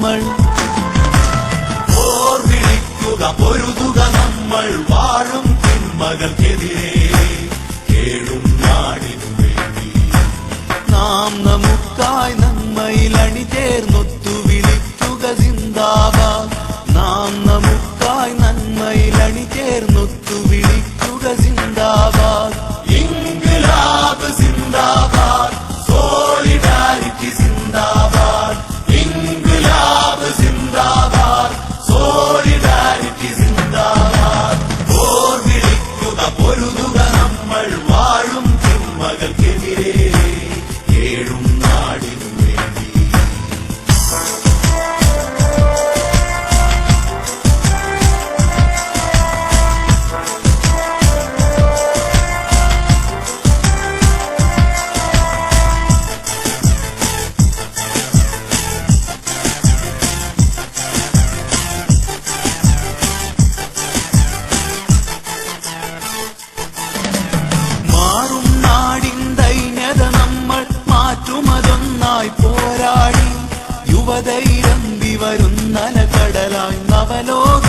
നമ്മൾ. ഓർമ്മിക്കുക പൊരുതുക നമ്മൾ. വാഴും തിന്മകൾക്കെതിരെ കേടും നാടിനു വേണ്ടി. നാം നമുക്കായി നന്മയിൽ അണിചേർന്നൊത്തു വിളിക്കുക സിന്ദാബാദ് നാം നമുക്ക് മാറ്റുമതൊന്നായി പോരാടി യുവതൈരമ്പി വരുന്നല കടലായി നവലോകത്തെ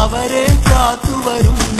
അവരെ കാത്തുവരുന്നു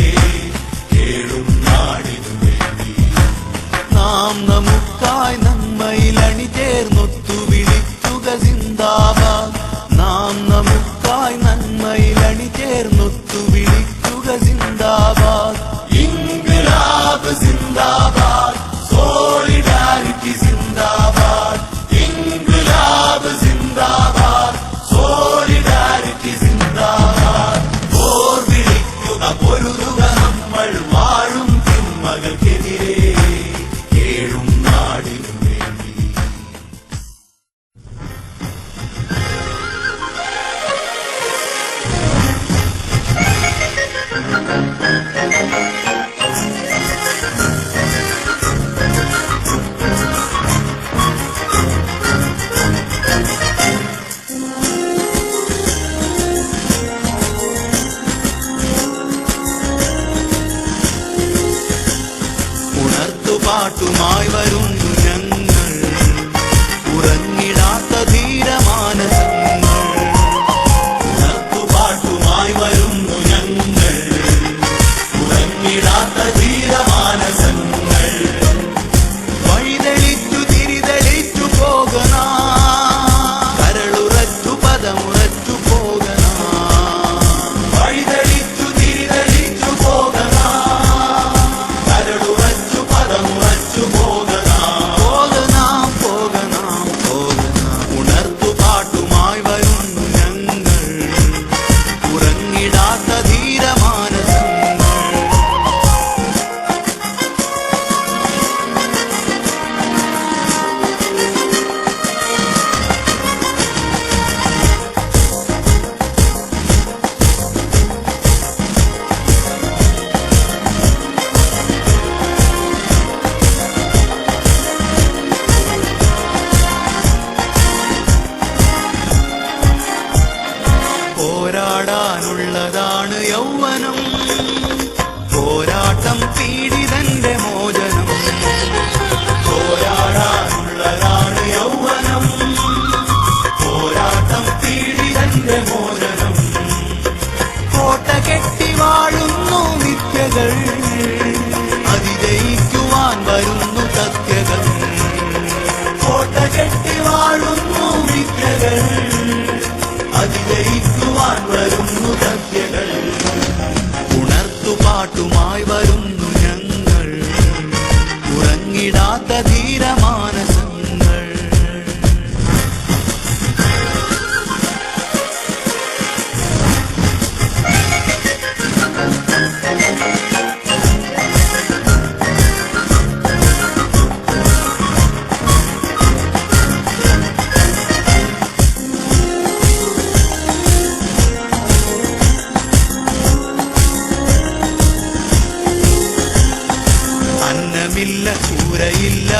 നാം നമുക്കായി നന്മയിൽ അണിചേർന്നൊത്തു വിളിക്കുക സിന്ദാബാദ്. നാം നമുക്കായി നന്മയിൽ അണിചേർന്നൊത്തു പാട്ടുമായി വരുന്നു ഞങ്ങൾ. ഉറങ്ങിടാത്ത ധീരമാനസങ്ങൾ. പാട്ടുമായി വരുന്നു ഞങ്ങൾ. ഉറങ്ങിടാത്ത ധീരമാനസങ്ങൾ. വഴിതെളിച്ചു തിരിതെളിച്ചു പോകുന്നു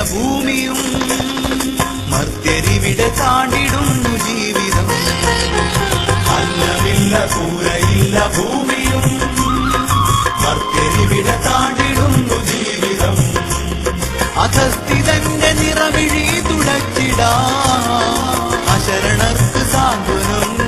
ഭൂമിയും മർത്യരിവിടെ താണ്ടിടുന്നു ജീവിതം. അന്നമില്ല കൂരയില്ല ഭൂമിയും മർത്യരിവിടെ താണ്ടിടുന്നു ജീവിതം. അധസ്ഥിതന്റെ നിറവിഴി തുടച്ചിടാ. അശരണർക്ക് സാന്ത്വനം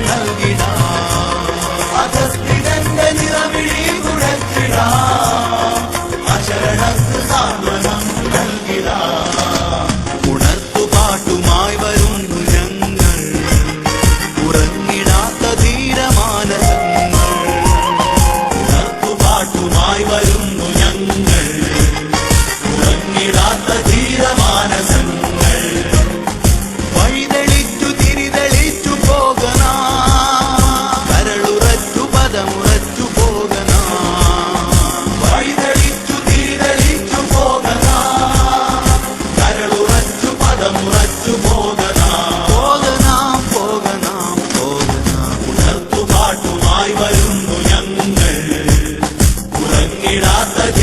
ഉറങ്ങിടാത്ത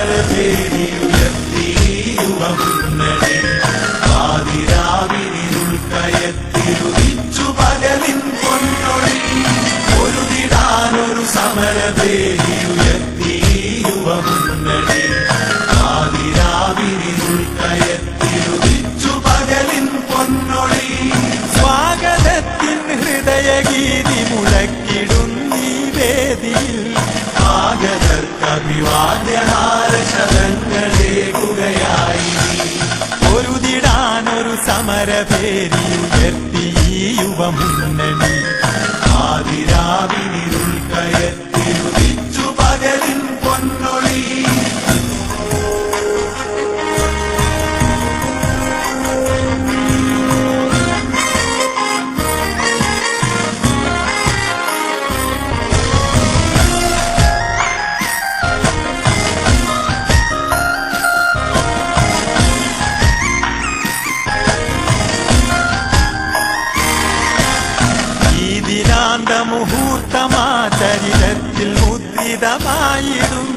ദിനാനൊരു സമരഭേരി ഉയർത്തി യുവമുന്നണി ആതിരാവിനുൾക്കയത്തിരുതിച്ചു പകലിൻ പൊന്നൊഴി ഒരു ദിനാനൊരു സമരഭേരി ഉയർത്തി യുവമുന്നണി ആതിരാവിനുൾക്കയത്തിരുതിച്ചു പകലിൻ പൊന്നൊഴി സ്വാഗതത്തിൻ ഹൃദയഗീതി മുഴക്കിടുന്നീ വേദിയിൽ. ആഗതർക്കഭിവാദ്യഹാരശതങ്ങളേകുകയായി ഒരുതിടാനൊരു സമരപേരി ഉയർത്തി യുവമുന്നണി. ആതിരാവിനിരുൾക്കയത്തിരുതിച്ചു ദിനാന്ത മുഹൂർത്തമാ ചരിതത്തിൽ മുദ്രിതമായിടും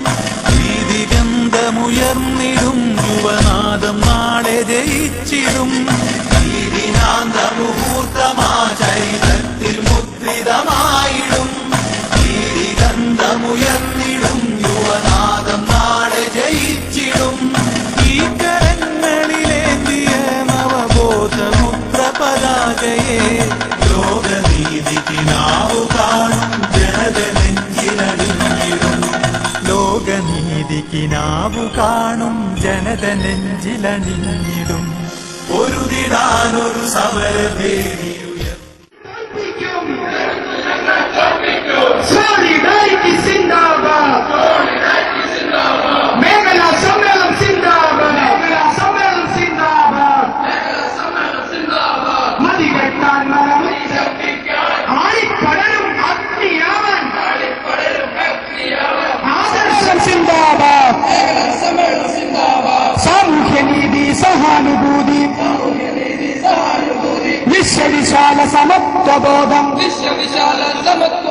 ഗന്ധമുയർന്നിടും യുവനാദം നാളെ ജയിച്ചിടും. ഇതിനാന്ത മുഹൂർത്തമാ ചരിതത്തിൽ മുദ്രിതമായിടും ഗന്ധമുയർന്നിടും കാണും ജനത നെഞ്ചിലണിഞ്ഞിടും ഒരു സമരവേദി మీది సహానుభూతి. విశ్వ విశాల సమత్వ విశ్వ విశాల సమత్వ